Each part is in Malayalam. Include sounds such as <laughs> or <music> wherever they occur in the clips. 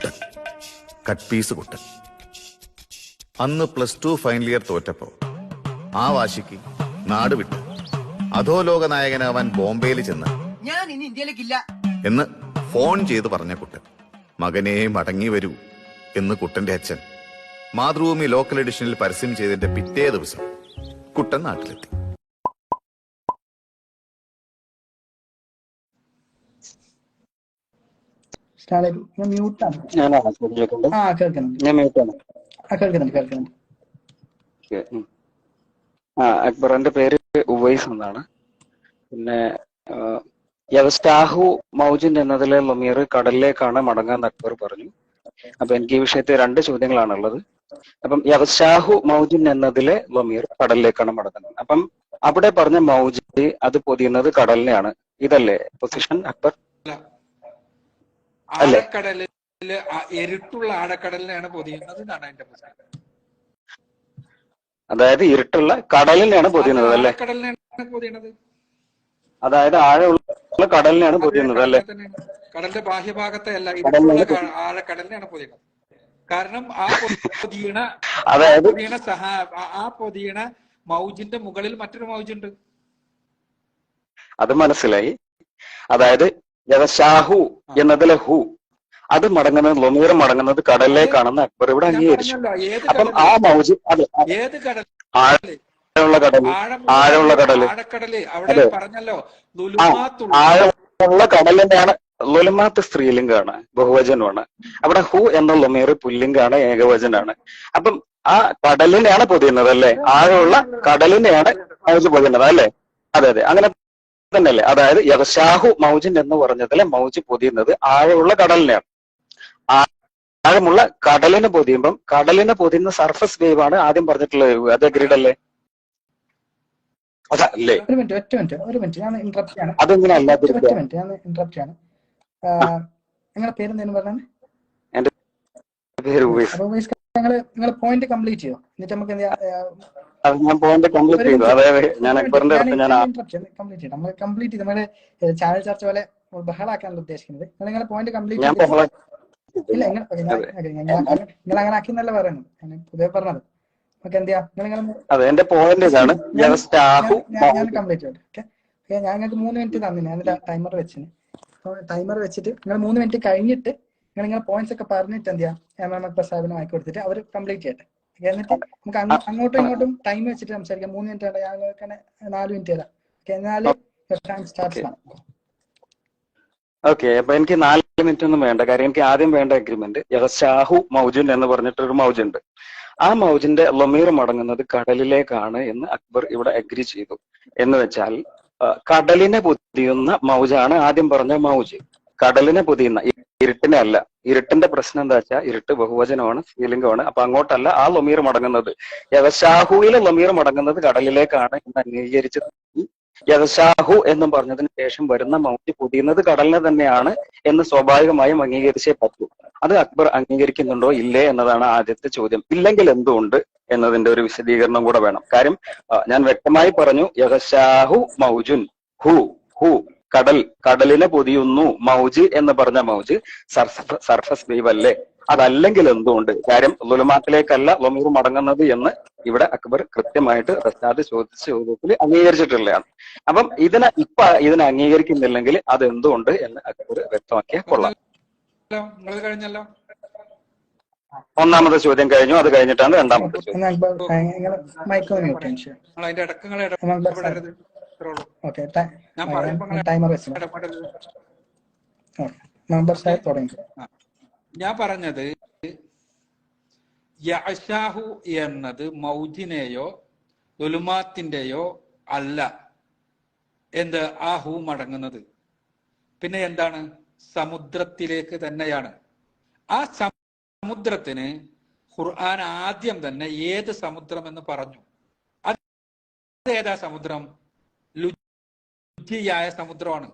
കുട്ടൻ. Cut piece Kuttan. അന്ന് പ്ലസ് ടു ഫൈനൽ ഇയർ തോറ്റപ്പോ ആ വാശിക്ക് നാട് വിട്ട്. അധോലോക നായകനാവാൻ ബോംബെയിൽ ചെന്ന് ഞാൻ ഇനി ഇന്ത്യയിലേക്കില്ല. എന്ന് ഫോൺ ചെയ്ത് പറഞ്ഞ കുട്ടൻ മകനെ മടങ്ങി വരൂ എന്ന് കുട്ടന്റെ അച്ഛൻ മാതൃഭൂമി ലോക്കൽ എഡിഷനിൽ പരസ്യം ചെയ്തതിന്റെ പിറ്റേ ദിവസം കുട്ടൻ നാട്ടിലെത്തി. ഞാൻ മ്യൂട്ടാണ് ആ കേൾക്കുന്നുണ്ട്. ആ കേൾക്കുന്നുണ്ട് കേൾക്കുന്നുണ്ട്. ഓക്കേ, ആ അക്ബർ പേര് ഉവൈസ് എന്നാണ്. പിന്നെ യവസ്റ്റാഹു മൗജിൻ എന്നതിലെ ലൊമിയർ കടലിലേക്കാണ് മടങ്ങാൻ അക്ബർ പറഞ്ഞു. അപ്പൊ എനിക്ക് ഈ വിഷയത്തെ രണ്ട് ചോദ്യങ്ങളാണുള്ളത്. അപ്പം യവസ്റ്റാഹു മൗജിൻ എന്നതിലെ ലൊമിയർ കടലിലേക്കാണ് മടങ്ങുന്നത്. അപ്പം അവിടെ പറഞ്ഞ മൗജി അത് പൊതിയുന്നത് കടലിനെയാണ്. ഇതല്ലേ പൊസിഷൻ അക്ബർ? ആഴക്കടലിൽ ഇരുട്ടുള്ള ആഴക്കടലിനെയാണ് പൊതിയുന്നത് എന്നാണ് എന്റെ പുസ്തകം. അതായത് ഇരുട്ടുള്ള കടലിനെയാണ് പൊതിയുന്നത് അല്ലേ? കടലിനെയാണ് പൊതിയുന്നത്. അതായത് ആഴമുള്ള കടലിനെയാണ് പൊതിയുന്നത് അല്ലേ? കടലിന്റെ ബാഹ്യഭാഗത്തെ അല്ല ആഴക്കടലിനെയാണ് പൊതിയുന്നത്. കാരണം ആ പൊതിയണ അതായത് പൊതിയണ സഹ ആ പൊതിയണ മൗജിന്റെ മുകളിൽ മറ്റൊരു മൗജുണ്ട്. അത് മനസ്സിലായി. അതായത് യവശാഹു എന്നതിലെ ഹു. അത് മടങ്ങുന്നത് ലൊമീർ മടങ്ങുന്നത് കടലിലേക്കാണെന്ന് അക്ബർ ഇവിടെ അംഗീകരിച്ചു. അപ്പം ആ മൗജി അതെ കടൽ ആഴമുള്ള കടൽ ആഴമുള്ള കടൽ കടൽ അതെ. പറഞ്ഞല്ലോ ആ തന്നെയാണ് ആഴമുള്ള ലുലമാത്ത് സ്ത്രീലിംഗാണ് ബഹുവചനമാണ്. അവിടെ ഹു എന്ന ലൊമീർ പുല്ലിംഗാണ് ഏകവചനാണ്. അപ്പം ആ കടലിനെയാണ് പൊതിയുന്നത് അല്ലേ? ആഴമുള്ള കടലിനെയാണ് മൗജ് പൊതിയുന്നത് അല്ലേ? അതെ അതെ. അങ്ങനെ തന്നെയല്ലേ? അതായത് യവശാഹു മൗജിൻ എന്ന് പറഞ്ഞതിലെ മൗജ് പൊതിയുന്നത് ആഴമുള്ള കടലിനെയാണ്. ആഴമുള്ള കടലിന് പൊതിയുമ്പം കടലിന് പൊതിയുന്ന സർഫസ് വേവ് ആണ് ആദ്യം പറഞ്ഞിട്ടുള്ളത്. അത് ഗ്രിഡ് അല്ലേ? അതല്ലേ അതെങ്ങനെ പേര് നിങ്ങൾ നിങ്ങൾ പോയിന്റ് കംപ്ലീറ്റ് ചെയ്യോ? എന്നിട്ട് നമുക്ക് ഞാൻ പോയിന്റ് കംപ്ലീറ്റ് ചെയ്തു. ഞാൻ അക്ബറിന്റെ അടുത്ത് ഞാൻ കംപ്ലീറ്റ് ചെയ്തു നമ്മൾ കംപ്ലീറ്റ് ചെയ്ത് നമ്മുടെ ചാനൽ ചർച്ച പോലെ ബഹളാക്കാനല്ല ഉദ്ദേശിക്കുന്നത്. നിങ്ങൾ നിങ്ങളുടെ പോയിന്റ് കംപ്ലീറ്റ് ഇല്ല നിങ്ങൾ അങ്ങനെ ഞാൻ- എന്നല്ല പറയുന്നത്? ഞാൻ പൊതുവെ പറഞ്ഞത്. നമുക്ക് എന്ത് ചെയ്യാം? നിങ്ങൾ നിങ്ങൾ അതെ എന്റെ പോയിന്റ് ഇതാണ്. ഞാൻ- കംപ്ലീറ്റ് ചെയ്യട്ടെ ഓക്കെ? ഓക്കെ ഞാൻ നിങ്ങൾക്ക് മൂന്ന് മിനിറ്റ് തന്നു ഞാൻ ടൈമർ വെച്ചിന്. ടൈമർ വെച്ചിട്ട് നിങ്ങൾ മൂന്ന് മിനിറ്റ് കഴിഞ്ഞിട്ട് നിങ്ങൾ നിങ്ങളുടെ പോയിന്റ്സ് ഒക്കെ പറഞ്ഞിട്ട് എന്ത് ചെയ്യാം? എം. എം. അക്ബർ സാഹിബിന് അവർ കംപ്ലീറ്റ് ചെയ്യട്ടെ. എന്നിട്ട് നമുക്ക് അങ്ങോ- അങ്ങോട്ടും ഇങ്ങോട്ടും ടൈം വെച്ചിട്ട് സംസാരിക്കാം. മൂന്ന് മിനിറ്റ് വേണ്ട. ഞാൻ നാല് മിനിറ്റ് തരാം. എന്നാൽ ഓക്കെ അപ്പൊ എനിക്ക് നാല് മിനിറ്റ് ഒന്നും വേണ്ട. കാര്യം എനിക്ക് ആദ്യം വേണ്ട അഗ്രിമെന്റ് ഷാഹു മൗജുൻ എന്ന് പറഞ്ഞിട്ടൊരു മൗജുണ്ട്. ആ മൗജിന്റെ ലൊമീർ മടങ്ങുന്നത് കടലിലേക്കാണ് എന്ന് അക്ബർ ഇവിടെ അഗ്രി ചെയ്തു. എന്ന് വെച്ചാൽ കടലിനെ പൊതിയുന്ന മൗജാണ് ആദ്യം പറഞ്ഞ മൗജ്. കടലിനെ പൊതിയുന്ന ഇരുട്ടിനെ അല്ല. ഇരുട്ടിന്റെ പ്രശ്നം എന്താ വെച്ചാൽ ഇരുട്ട് ബഹുവചനമാണ് സ്ത്രീലിംഗമാണ് അപ്പൊ അങ്ങോട്ടല്ല ആ ലൊമീർ മടങ്ങുന്നത്. യവശാഹുവിലെ ലൊമീർ മടങ്ങുന്നത് കടലിലേക്കാണ് എന്ന് അംഗീകരിച്ചത്. യവശാഹു എന്നും പറഞ്ഞതിന് ശേഷം വരുന്ന മൗത്തി പൊതിയുന്നത് കടലിനെ തന്നെയാണ് എന്ന് സ്വാഭാവികമായും അംഗീകരിച്ചേ പറ്റൂ. അത് അക്ബർ അംഗീകരിക്കുന്നുണ്ടോ ഇല്ലേ എന്നതാണ് ആദ്യത്തെ ചോദ്യം. ഇല്ലെങ്കിൽ എന്തുകൊണ്ട് എന്നതിന്റെ ഒരു വിശദീകരണം കൂടെ വേണം. കാര്യം ഞാൻ വ്യക്തമായി പറഞ്ഞു യഹശാഹു മൗജുൻ ഹു ഹു. കടൽ കടലിനെ പൊതിയുന്നു മൗജ് എന്ന് പറഞ്ഞ മൗജ് സർഫ സർഫസ് വേവ് അല്ലേ അതല്ലെങ്കിൽ എന്തുകൊണ്ട് കാര്യം ലുലമാത്തിലേക്കല്ല ലൊമീർ മടങ്ങുന്നത് എന്ന് ഇവിടെ അക്ബർ കൃത്യമായിട്ട് റസ്താദ് ചോദിച്ച ചോദ്യത്തിൽ അംഗീകരിച്ചിട്ടുള്ളതാണ് അപ്പം ഇതിനെ ഇപ്പൊ ഇതിനെ അംഗീകരിക്കുന്നില്ലെങ്കിൽ അത് എന്തുകൊണ്ട് എന്ന് അക്ബർ വ്യക്തമാക്കിയാൽ കൊള്ളാം കഴിഞ്ഞല്ലോ ഒന്നാമത്തെ ചോദ്യം കഴിഞ്ഞു അത് കഴിഞ്ഞിട്ടാണ് രണ്ടാമത്തെ ചോദ്യം ഓക്കെ ഞാൻ ടൈമർ മെമ്പർ സാഹിബ് തുടങ്ങി. ഞാൻ പറഞ്ഞത് യഅശാഹു എന്നത് മൗജിനെയോ ദുലുമാത്തിന്റെയോ അല്ല. എന്ത്? ആ ഹു മടങ്ങുന്നത്. പിന്നെ എന്താണ്? സമുദ്രത്തിലേക്ക് തന്നെയാണ്. ആ സമുദ്രത്തിന് ഖുർആൻ ആദ്യം തന്നെ ഏത് സമുദ്രം എന്ന് പറഞ്ഞു. അത് ഏതാ സമുദ്രം? ലുജിയായ സമുദ്രമാണ്.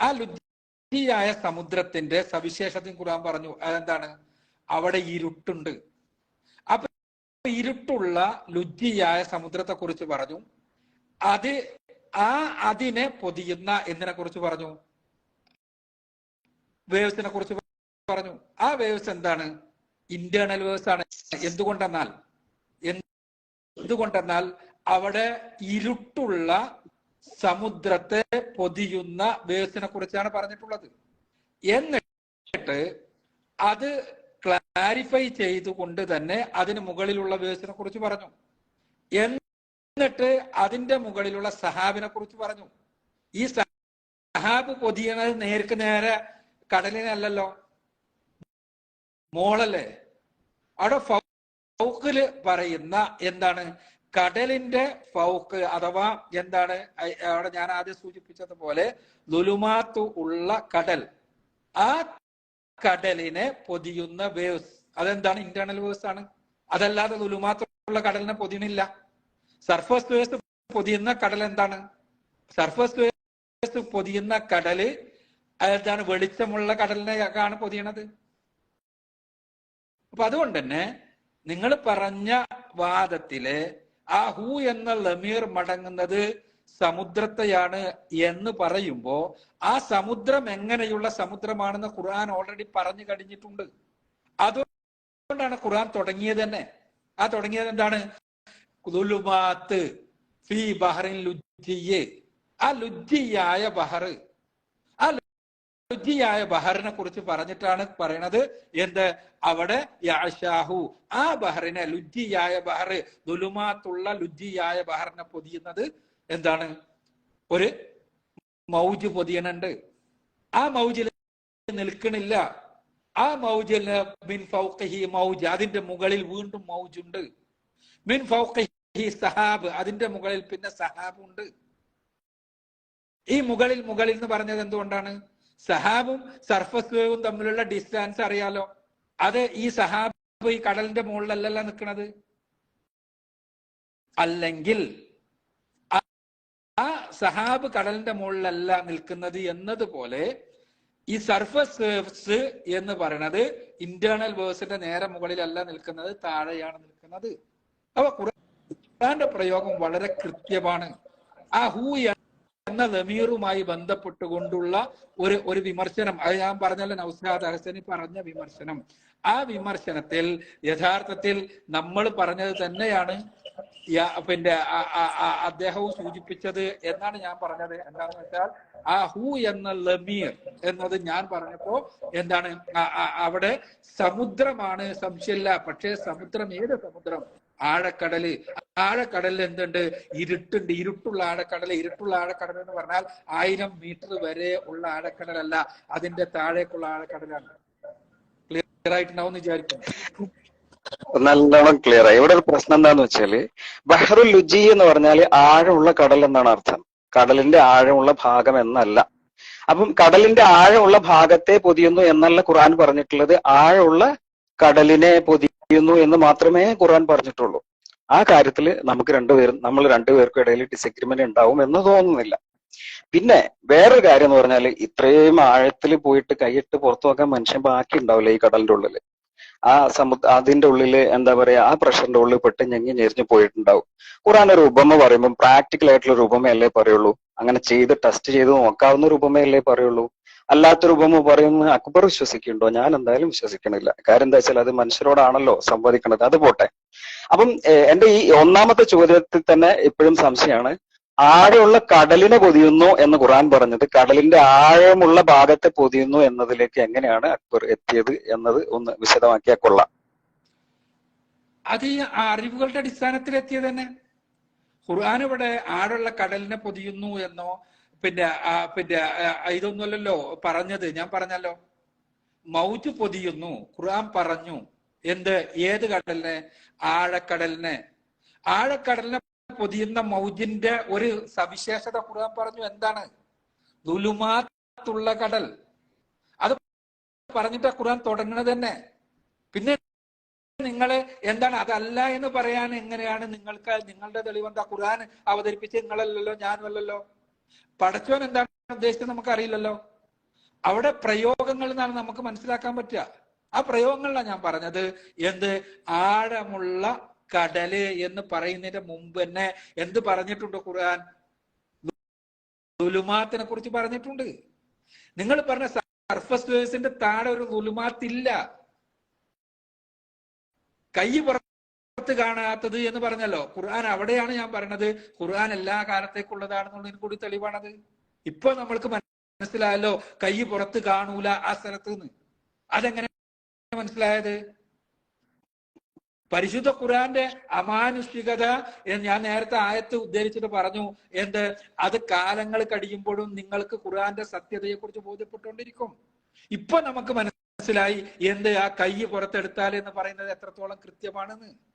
ആ ലുജിയായ സമുദ്രത്തിന്റെ സവിശേഷതയും ഖുർആൻ പറഞ്ഞു. അതെന്താണ്? അവിടെ ഇരുട്ടുണ്ട്. അപ്പൊ ഇരുട്ടുള്ള ലുജിയായ സമുദ്രത്തെ കുറിച്ച് പറഞ്ഞു. അത് ആ അതിനെ പൊതിയുന്ന എന്തിനെ കുറിച്ച് പറഞ്ഞു? വേവ്സിനെ കുറിച്ച് പറഞ്ഞു. ആ വേവ്സ് എന്താണ്? ഇന്റേണൽ വേവ്സ് ആണ്. എന്തുകൊണ്ടെന്നാൽ? എന്തുകൊണ്ടെന്നാൽ അവിടെ ഇരുട്ടുള്ള സമുദ്രത്തെ പൊതിയുന്ന വേവ്സിനെ കുറിച്ചാണ് പറഞ്ഞിട്ടുള്ളത്. എന്നിട്ട് അത് ക്ലാരിഫൈ ചെയ്തുകൊണ്ട് തന്നെ അതിന് മുകളിലുള്ള വേഴ്സിനെ കുറിച്ച് പറഞ്ഞു. എന്നിട്ട് അതിന്റെ മുകളിലുള്ള സഹാബിനെ കുറിച്ച് പറഞ്ഞു. ഈ സഹാബ് പൊതിയണത് നേർക്ക് നേരെ കടലിനല്ലല്ലോ? മോളല്ലേ? അവിടെ പറയുന്ന എന്താണ്? കടലിന്റെ ഫൗക്ക് അഥവാ എന്താണ് അവിടെ ഞാൻ ആദ്യം സൂചിപ്പിച്ചതുപോലെ ലുലുമാത്തു ഉള്ള കടൽ ആ കടലിനെ പൊതിയുന്ന വേവ്സ്. അതെന്താണ് ഇന്റേണൽ വേവ്സ് ആണ്? അതല്ലാതെ ലുലുമാത്തുള്ള കടലിനെ പൊതിയണില്ല സർഫസ് വേവ്സ് പൊതിയുന്ന കടൽ എന്താണ്? സർഫസ് വേവ്സ് പൊതിയുന്ന കടൽ എന്താണ് വെളിച്ചമുള്ള കടലിനെയാണ് പൊതിയണത്. അപ്പൊ അതുകൊണ്ട് തന്നെ നിങ്ങൾ പറഞ്ഞ വാദത്തിൽ ആ ഹു എന്ന ലമീർ മടങ്ങുന്നത് സമുദ്രത്തെയാണ് എന്ന് പറയുമ്പോ ആ സമുദ്രം എങ്ങനെയുള്ള സമുദ്രമാണെന്ന് ഖുർആൻ ഓൾറെഡി പറഞ്ഞു കഴിഞ്ഞിട്ടുണ്ട്. അതുകൊണ്ടാണ് ഖുർആൻ തുടങ്ങിയത് തന്നെ. ആ തുടങ്ങിയത് എന്താണ്? ഫി ബഹറിൻ ലുദ്ധിയെ ആ ലുദ്ധിയായ ബഹർ ലുജ്ജിയായ ബഹറിനെ കുറിച്ച് പറഞ്ഞിട്ടാണ് പറയണത്. എന്ത്? അവിടെ യാഷാഹു ആ ബഹറിനെ ലുജ്ജിയായ ബഹർ ദുലുമാത്തുള്ള ലുജ്ജിയായ ബഹറിനെ പൊതിയുന്നത് എന്താണ്? ഒരു മൗജ് പൊതിയണുണ്ട്. ആ മൗജിൽ നിൽക്കണില്ല. ആ മൗജിൽ മിൻ ഫൗഖിഹി മൗജ് അതിന്റെ മുകളിൽ വീണ്ടും മൗജുണ്ട്. മിൻ ഫൗഖിഹി സഹാബ് അതിന്റെ മുകളിൽ പിന്നെ സഹാബ് ഉണ്ട് ഈ മുകളിൽ മുകളിൽ എന്ന് പറഞ്ഞത് എന്തുകൊണ്ടാണ്? സഹാബും സർഫസ് വേവും തമ്മിലുള്ള ഡിസ്റ്റൻസ് അറിയാലോ? അത് ഈ സഹാബ് ഈ കടലിന്റെ മുകളിലല്ല നിൽക്കുന്നത് അല്ലെങ്കിൽ ആ- സഹാബ് കടലിന്റെ മുകളിലല്ല നിൽക്കുന്നത് എന്നതുപോലെ ഈ സർഫസ് വേവ്സ് എന്ന് പറയുന്നത് ഇന്റേണൽ വേവ്സിന്റെ നേരെ മുകളിലല്ല നിൽക്കുന്നത് താഴെയാണ് നിൽക്കുന്നത്. അപ്പൊ ഖുർആന്റെ പ്രയോഗം വളരെ കൃത്യമാണ്. ആ ഹൂ എന്ന ലമീറുമായി ബന്ധപ്പെട്ടുകൊണ്ടുള്ള ഒരു ഒരു വിമർശനം. അത് ഞാൻ പറഞ്ഞല്ലോ നൗസാദ് ഹസനി പറഞ്ഞ വിമർശനം. ആ വിമർശനത്തിൽ യഥാർത്ഥത്തിൽ നമ്മൾ പറഞ്ഞത് തന്നെയാണ് പിന്നെ അദ്ദേഹവും സൂചിപ്പിച്ചത് എന്നാണ് ഞാൻ പറഞ്ഞത്. എന്താണെന്ന് വെച്ചാൽ ആ ഹു എന്ന ലമീർ എന്നത് ഞാൻ പറഞ്ഞപ്പോ എന്താണ് അവിടെ സമുദ്രമാണ് സംശയമില്ല. പക്ഷേ സമുദ്രം ഏത് സമുദ്രം? ആഴക്കടൽ ആഴക്കടലിൽ എന്തുണ്ട്? ഇരുട്ടുണ്ട്. ഇരുട്ടുള്ള ആഴക്കടൽ ഇരുട്ടുള്ള ആഴക്കടൽ എന്ന് പറഞ്ഞാൽ ആയിരം മീറ്റർ വരെ ഉള്ള ആഴക്കടലല്ല. അതിന്റെ താഴേക്കുള്ള ആഴക്കടലാണ്. ക്ലിയർ ആയിട്ടുണ്ടാവും വിചാരിക്കുന്നു. നല്ലോണം ക്ലിയർ ആയി. ഇവിടെ ഒരു പ്രശ്നം എന്താന്ന് വെച്ചാൽ ബഹറുൽ ലുജി എന്ന് പറഞ്ഞാൽ ആഴമുള്ള കടൽ എന്നാണ് അർത്ഥം. കടലിന്റെ ആഴമുള്ള ഭാഗം എന്നല്ല. അപ്പം കടലിന്റെ ആഴമുള്ള ഭാഗത്തെ പൊതിയുന്നു എന്നല്ല ഖുർആൻ പറഞ്ഞിട്ടുള്ളത്. ആഴമുള്ള കടലിനെ പൊതിയുന്നു എന്ന് മാത്രമേ ഖുർആൻ പറഞ്ഞിട്ടുള്ളൂ. ആ കാര്യത്തിൽ നമുക്ക് രണ്ടുപേരും നമ്മൾ രണ്ടുപേർക്കും ഇടയിൽ ഡിസഗ്രിമെന്റ് ഉണ്ടാവും എന്ന് തോന്നുന്നില്ല. പിന്നെ വേറൊരു കാര്യം എന്ന് പറഞ്ഞാൽ ഇത്രയും ആഴത്തിൽ പോയിട്ട് കൈയിട്ട് പുറത്തു നോക്കാൻ മനുഷ്യൻ ബാക്കി ഉണ്ടാവില്ല ഈ കടലിന്റെ ഉള്ളിൽ. ആ സമുദ്ര അതിന്റെ ഉള്ളിൽ എന്താ പറയാ ആ പ്രഷറിന്റെ ഉള്ളിൽ പെട്ട് ഞെങ്ങി ഞെരിഞ്ഞു പോയിട്ടുണ്ടാവും. ഖുറാൻ ഒരു ഉപമ പറയുമ്പോൾ പ്രാക്ടിക്കൽ ആയിട്ടുള്ള ഒരു ഉപമയല്ലേ പറയുള്ളൂ. അങ്ങനെ ചെയ്ത് ടെസ്റ്റ് ചെയ്ത് നോക്കാവുന്ന ഒരു ഉപമയല്ലേ പറയുള്ളൂ. അല്ലാത്തൊരു ഉപമ പറയുന്ന അക്ബർ വിശ്വസിക്കുന്നുണ്ടോ? ഞാൻ എന്തായാലും വിശ്വസിക്കണില്ല. കാര്യം എന്താ വെച്ചാൽ അത് മനുഷ്യരോടാണല്ലോ സംവദിക്കുന്നത് അത് പോട്ടെ. അപ്പം എന്റെ ഈ ഒന്നാമത്തെ ചോദ്യത്തിൽ തന്നെ ഇപ്പോഴും സംശയമാണ്. ആഴമുള്ള കടലിനെ പൊതിയുന്നു എന്ന് ഖുറാൻ പറഞ്ഞത് കടലിന്റെ ആഴമുള്ള ഭാഗത്തെ പൊതിയുന്നു എന്നതിലേക്ക് എങ്ങനെയാണ് അക്ബർ എത്തിയത് എന്നത് ഒന്ന് വിശദമാക്കിയാൽ കൊള്ളാം. അത് ഈ അറിവുകളുടെ അടിസ്ഥാനത്തിൽ എത്തിയത് തന്നെ. ഖുർആൻ ഇവിടെ ആഴുള്ള കടലിനെ പൊതിയുന്നു എന്നോ പിന്നെ പിന്നെ ഇതൊന്നുമല്ലല്ലോ പറഞ്ഞത് ഞാൻ പറഞ്ഞല്ലോ. മൗജ് പൊതിയുന്നു ഖുർആൻ പറഞ്ഞു. എന്ത് ഏത് കടലിനെ? ആഴക്കടലിനെ. ആഴക്കടലിനെ പൊതിയുന്ന മൗജിന്റെ ഒരു സവിശേഷത ഖുർആൻ പറഞ്ഞു. എന്താണ്? ദുലുമാത്തുള്ള കടൽ. അത് പറഞ്ഞിട്ട് ഖുർആൻ തുടങ്ങുന്നത് തന്നെ. പിന്നെ നിങ്ങൾ എന്താണ്? അതല്ല എന്ന് പറയാൻ എങ്ങനെയാണ്? നിങ്ങൾക്ക് നിങ്ങളുടെ തെളിവെന്താ? ഖുർആൻ അവതരിപ്പിച്ച് നിങ്ങളല്ലല്ലോ ഞാനുമല്ലല്ലോ. പടച്ചോൻ എന്താണ് ഉദ്ദേശിച്ചത് നമുക്കറിയില്ലല്ലോ. അവിടെ പ്രയോഗങ്ങൾ എന്നാണ് നമുക്ക് മനസ്സിലാക്കാൻ പറ്റുക. ആ പ്രയോഗങ്ങളിലാണ് ഞാൻ പറഞ്ഞത്. എന്ത്? ആഴമുള്ള കടൽ എന്ന് പറയുന്നതിന്റെ മുമ്പ് തന്നെ എന്ത് പറഞ്ഞിട്ടുണ്ട് ഖുർആൻ? ദുലുമാത്തിനെ കുറിച്ച് പറഞ്ഞിട്ടുണ്ട്. നിങ്ങൾ പറഞ്ഞ സർഫസ് താഴെ ഒരു ദുലുമാത്തില്ല കൈ പുറത്ത് കാണാത്തത് എന്ന് പറഞ്ഞല്ലോ. ഖുർആൻ അവിടെയാണ് ഞാൻ പറഞ്ഞത്. ഖുർആൻ എല്ലാ കാലത്തേക്കുള്ളതാണെന്നുള്ളതിന് കൂടി തെളിവാണത്. ഇപ്പൊ നമ്മൾക്ക് മനസ്സിലായല്ലോ കൈ പുറത്ത് കാണൂല ആ സ്ഥലത്ത് നിന്ന് അതെങ്ങനെ മനസ്സിലായത്? പരിശുദ്ധ ഖുർആന്റെ അമാനുഷികത ഞാൻ നേരത്തെ ആയത്ത് ഉദ്ധരിച്ചിട്ട് പറഞ്ഞു. എന്ത്? അത് കാലങ്ങൾ കഴിയുമ്പോഴും നിങ്ങൾക്ക് ഖുർആന്റെ സത്യതയെ കുറിച്ച് ബോധ്യപ്പെട്ടുകൊണ്ടിരിക്കും. ഇപ്പൊ നമുക്ക് മനസ്സിലായി എന്ത് ആ കൈ പുറത്തെടുത്താൽ എന്ന് പറയുന്നത് എത്രത്തോളം കൃത്യമാണെന്ന്.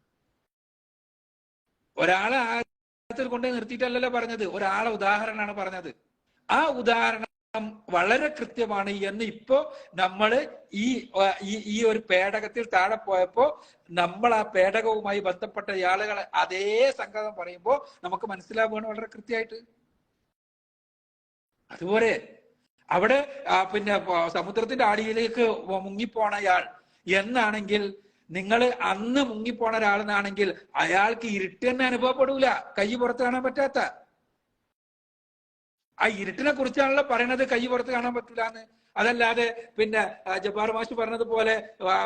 ഒരാളെ ആഗ്രഹത്തിൽ കൊണ്ടേ നിർത്തിയിട്ടല്ലല്ലോ പറഞ്ഞത്. ഒരാളെ ഉദാഹരണമാണ് പറഞ്ഞത്. ആ ഉദാഹരണം വളരെ കൃത്യമാണ് എന്ന് ഇപ്പോ നമ്മൾ ഈ ഈ ഒരു പേടകത്തിൽ താഴെ പോയപ്പോ നമ്മൾ ആ പേടകവുമായി ബന്ധപ്പെട്ട ആളുകളെ അതേ സംഗതം പറയുമ്പോ നമുക്ക് മനസ്സിലാവുകയാണ് വളരെ കൃത്യമായിട്ട്. അതുപോലെ അവിടെ പിന്നെ സമുദ്രത്തിന്റെ അടിയിലേക്ക് മുങ്ങിപ്പോണയാൾ എന്നാണെങ്കിൽ നിങ്ങൾ അന്ന് മുങ്ങിപ്പോണ ഒരാളെന്നാണെങ്കിൽ അയാൾക്ക് ഇരുട്ട് തന്നെ അനുഭവപ്പെടൂല. കൈ പുറത്ത് കാണാൻ പറ്റാത്ത. ആ ഇരുട്ടിനെ കുറിച്ചാണല്ലോ പറയണത് കൈ പുറത്ത് കാണാൻ പറ്റൂല എന്ന് അതല്ലാതെ പിന്നെ ജബ്ബാർ മാഷ് പറഞ്ഞതുപോലെ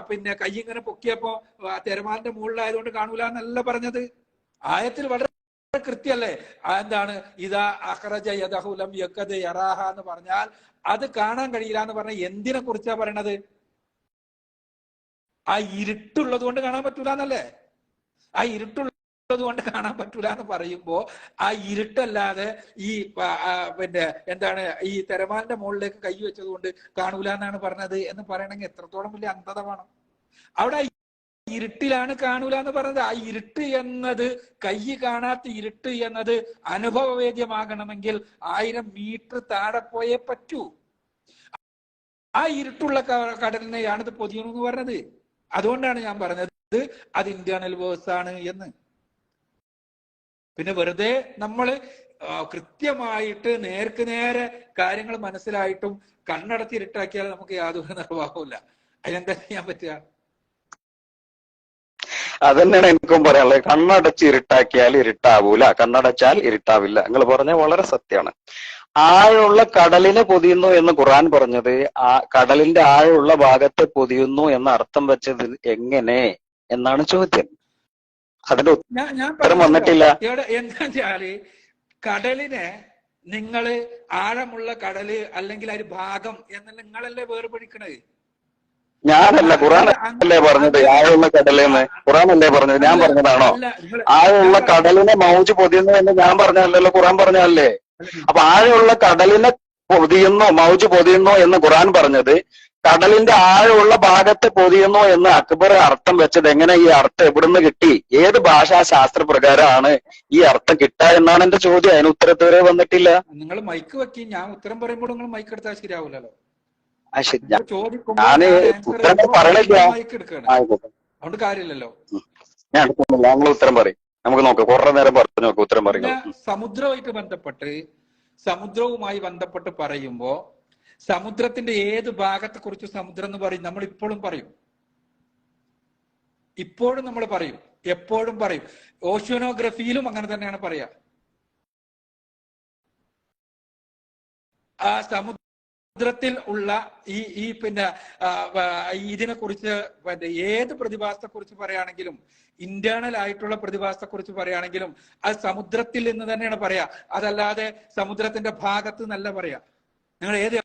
പിന്നെ കൈ ഇങ്ങനെ പൊക്കിയപ്പോ തിരമാലിന്റെ മുകളിലായതുകൊണ്ട് കാണൂല എന്നല്ല പറഞ്ഞത്. ആയത്തിൽ വളരെ കൃത്യല്ലേ. എന്താണ്? ഇതാ അഹ്റജ യദഹുലം യക്കത് യറാഹ എന്ന് പറഞ്ഞാൽ അത് കാണാൻ കഴിയില്ല എന്ന് പറഞ്ഞ എന്തിനെ കുറിച്ചാ പറയണത്? ആ ഇരുട്ടുള്ളത് കൊണ്ട് കാണാൻ പറ്റൂല എന്നല്ലേ ആ ഇരുട്ടുള്ളത് കൊണ്ട് കാണാൻ പറ്റൂല എന്ന് പറയുമ്പോ ആ ഇരുട്ടല്ലാതെ ഈ പിന്നെ എന്താണ് ഈ തെരമാലിന്റെ മുകളിലേക്ക് കൈ വെച്ചത് കൊണ്ട് കാണൂല എന്നാണ് പറഞ്ഞത് എന്ന് പറയണമെങ്കിൽ എത്രത്തോളം വലിയ അന്ധത വേണം അവിടെ ഇരുട്ടിലാണ് കാണൂല എന്ന് പറഞ്ഞത്. ആ ഇരുട്ട് എന്നത് കൈ കാണാത്ത ഇരുട്ട് എന്നത് അനുഭവവേദ്യമാകണമെങ്കിൽ ആയിരം മീറ്റർ താഴെ പോയേ പറ്റൂ. ആ ഇരുട്ടുള്ള കടലിനെയാണ് ഇത് പൊതിയണമെന്ന് പറഞ്ഞത്. അതുകൊണ്ടാണ് ഞാൻ പറഞ്ഞത് അത് ഇന്റേണൽ വേഴ്സ് ആണ് എന്ന്. പിന്നെ വെറുതെ നമ്മൾ കൃത്യമായിട്ട് നേർക്ക് നേരെ കാര്യങ്ങൾ മനസ്സിലായിട്ടും കണ്ണടത്തി ഇരുട്ടാക്കിയാൽ നമുക്ക് യാതൊരു നിർവാഹമില്ല അതിനെന്താ ചെയ്യാൻ പറ്റുക? അതന്നെയാണ് എനിക്കും പറയാനുള്ളത്. കണ്ണടച്ച് ഇരുട്ടാക്കിയാൽ ഇരുട്ടാവൂല കണ്ണടച്ചാൽ ഇരുട്ടാവില്ല. നിങ്ങൾ പറഞ്ഞ വളരെ സത്യമാണ്. ആഴമുള്ള കടലിനെ പൊതിയുന്നു എന്ന് ഖുറാൻ പറഞ്ഞത് ആ കടലിന്റെ ആഴമുള്ള ഭാഗത്തെ പൊതിയുന്നു എന്ന അർത്ഥം വെച്ചത് എങ്ങനെ എന്നാണ് ചോദ്യം. അതിന്റെ ഉത്തരം വന്നിട്ടില്ല. എന്താ കടലിനെ നിങ്ങൾ ആഴമുള്ള കടൽ അല്ലെങ്കിൽ ഒരു ഭാഗം എന്ന് നിങ്ങളല്ലേ വേർപിടിക്കണത് ഞാനല്ല ഖുറാൻ അല്ലേ പറഞ്ഞത് ആഴമുള്ള കടലെന്ന് ഖുറാൻ അല്ലേ പറഞ്ഞത്? ഞാൻ പറഞ്ഞതാണോ. ആഴമുള്ള കടലിനെ മൗജ് പൊതിയുന്നു എന്ന് ഞാൻ പറഞ്ഞല്ലോ ഖുറാൻ പറഞ്ഞല്ലേ അപ്പൊ ആഴമുള്ള കടലിനെ പൊതിയുന്നു മൗജ് പൊതിയുന്നു എന്ന് ഖുറാൻ പറഞ്ഞത്. കടലിന്റെ ആഴമുള്ള ഭാഗത്തെ പൊതിയുന്നു എന്ന് അക്ബർ അർത്ഥം വെച്ചത് എങ്ങനെ? ഈ അർത്ഥം എവിടുന്ന് കിട്ടി? ഏത് ഭാഷാശാസ്ത്ര പ്രകാരമാണ് ഈ അർത്ഥം കിട്ടുക എന്നാണ് എന്റെ ചോദ്യം. അതിന് ഉത്തരത്തുവരെ വന്നിട്ടില്ല. നിങ്ങൾ മൈക്ക് വെക്കി. ഞാൻ ഉത്തരം പറയുമ്പോൾ നിങ്ങൾ മൈക്ക് എടുത്താൽ ശരിയാവില്ലല്ലോ. ഞാൻ ഉത്തരം പറയണില്ല. അതുകൊണ്ട് കാര്യമില്ലല്ലോ. ഞാൻ എടുക്കുന്നില്ല. നിങ്ങൾ ഉത്തരം പറയും. നമുക്ക് നോക്കാം. കുറെ നേരം പറഞ്ഞു നോക്കാം ഉത്തരം പറയുന്നത്. സമുദ്രവുമായിട്ട് ബന്ധപ്പെട്ട് സമുദ്രവുമായി ബന്ധപ്പെട്ട് പറയുമ്പോ സമുദ്രത്തിന്റെ ഏത് ഭാഗത്തെ കുറിച്ച് സമുദ്രം എന്ന് പറയും നമ്മൾ ഇപ്പോഴും പറയും. ഇപ്പോഴും നമ്മൾ പറയും. എപ്പോഴും പറയും. ഓഷ്യോനോഗ്രഫിയിലും അങ്ങനെ തന്നെയാണ് പറയാ. ആ സമുദ്രത്തിൽ ഉള്ള ഈ ഈ പിന്നെ ഇതിനെ കുറിച്ച് പിന്നെ ഏത് പ്രതിഭാസത്തെ കുറിച്ച് പറയുകയാണെങ്കിലും ഇന്റേണൽ ആയിട്ടുള്ള പ്രതിഭാസത്തെ കുറിച്ച് പറയുകയാണെങ്കിലും അത് സമുദ്രത്തിൽ നിന്ന് തന്നെയാണ് പറയാ അതല്ലാതെ സമുദ്രത്തിന്റെ ഭാഗത്ത് നല്ല പറയാ നിങ്ങൾ ഏത്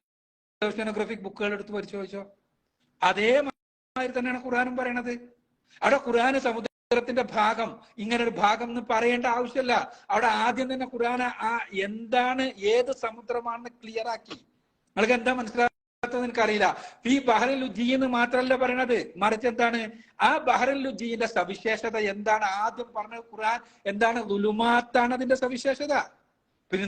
ഓഷ്യനോഗ്രഫിക് ബുക്കുകൾ എടുത്ത് പരിശോധിച്ചോ? അതേമാതിരി തന്നെയാണ് ഖുറാനും പറയണത്. അവിടെ ഖുർആന് സമുദ്രത്തിന്റെ ഭാഗം ഇങ്ങനെ ഒരു ഭാഗം എന്ന് പറയേണ്ട ആവശ്യമില്ല. അവിടെ ആദ്യം തന്നെ ഖുർആൻ ആ എന്താണ് ഏത് സമുദ്രമാണെന്ന് ക്ലിയർ ആക്കി. നിങ്ങൾക്ക് എന്താ മനസ്സിലാകാത്തത് നിനക്കറിയില്ല? ഈ ബഹറിൽ ലുജി എന്ന് മാത്രമല്ല പറയണത്. മറിച്ച് എന്താണ്? ആ ബഹറിൽ ലുജിന്റെ സവിശേഷത എന്താണ്? ആദ്യം പറഞ്ഞ ഖുർആൻ എന്താണ്? ലുലുമാത്താണ് അതിന്റെ സവിശേഷത. പിന്നെ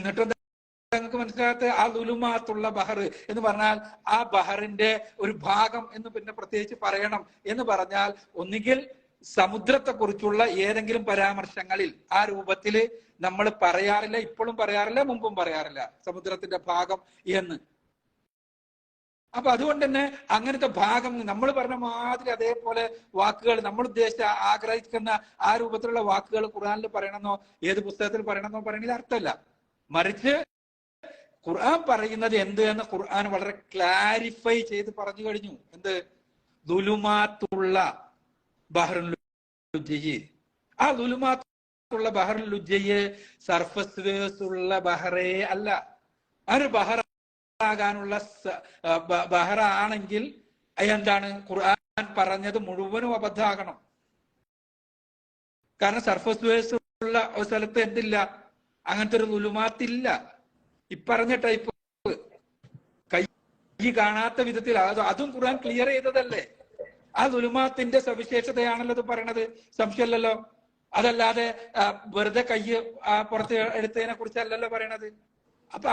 നിങ്ങൾക്ക് മനസ്സിലാകാത്ത ആ ലുലുമാത്തുള്ള ബഹർ എന്ന് പറഞ്ഞാൽ ആ ബഹറിന്റെ ഒരു ഭാഗം എന്ന് പിന്നെ പ്രത്യേകിച്ച് പറയണം എന്ന് പറഞ്ഞാൽ ഒന്നുകിൽ സമുദ്രത്തെ കുറിച്ചുള്ള ഏതെങ്കിലും പരാമർശങ്ങളിൽ ആ രൂപത്തിൽ നമ്മൾ പറയാറില്ല ഇപ്പോഴും പറയാറില്ല മുമ്പും പറയാറില്ല സമുദ്രത്തിന്റെ ഭാഗം എന്ന്. അപ്പൊ അതുകൊണ്ട് തന്നെ അങ്ങനത്തെ ഭാഗം നമ്മൾ പറഞ്ഞ മാതിരി അതേപോലെ വാക്കുകൾ നമ്മൾ ഉദ്ദേശിച്ച ആഗ്രഹിക്കുന്ന ആ രൂപത്തിലുള്ള വാക്കുകൾ ഖുർആാനിൽ പറയണമെന്നോ ഏത് പുസ്തകത്തിൽ പറയണമെന്നോ പറയണതിൽ അർത്ഥമല്ല. മറിച്ച് ഖുർആൻ പറയുന്നത് എന്ത് എന്ന് ഖുർആൻ വളരെ ക്ലാരിഫൈ ചെയ്ത് പറഞ്ഞു കഴിഞ്ഞു. എന്ത്? ദുലുമാത്തുള്ള ബഹറുൽ ആ ദുലുമാത്തുള്ള ബഹറുൽ ലുജയ്യ് സർഫസ് ഉള്ള ബഹറേ അല്ല. ആ ഒരു ബഹറാകാനുള്ള സ- ആ, ബ- ബഹറാണെങ്കിൽ എന്താണ് ഖുർആൻ പറഞ്ഞത് മുഴുവനും അബദ്ധമാകണം കാരണം സർഫസ് വേസ് ഉള്ള സ്ഥലത്ത് എന്തില്ല? അങ്ങനത്തെ ഒരു നുലുമാത്തില്ല ഇപ്പറഞ്ഞ ടൈപ്പ് കൈ കാണാത്ത വിധത്തിൽ അത് അതും ഖുർആൻ ക്ലിയർ ചെയ്തതല്ലേ? ആ നുലുമാത്തിന്റെ സവിശേഷതയാണല്ലോ ഇത് പറയണത്. സംശയമല്ലല്ലോ? അതല്ലാതെ വെറുതെ കൈ പുറത്ത് എടുത്തതിനെ കുറിച്ചല്ലല്ലോ പറയണത്. അപ്പൊ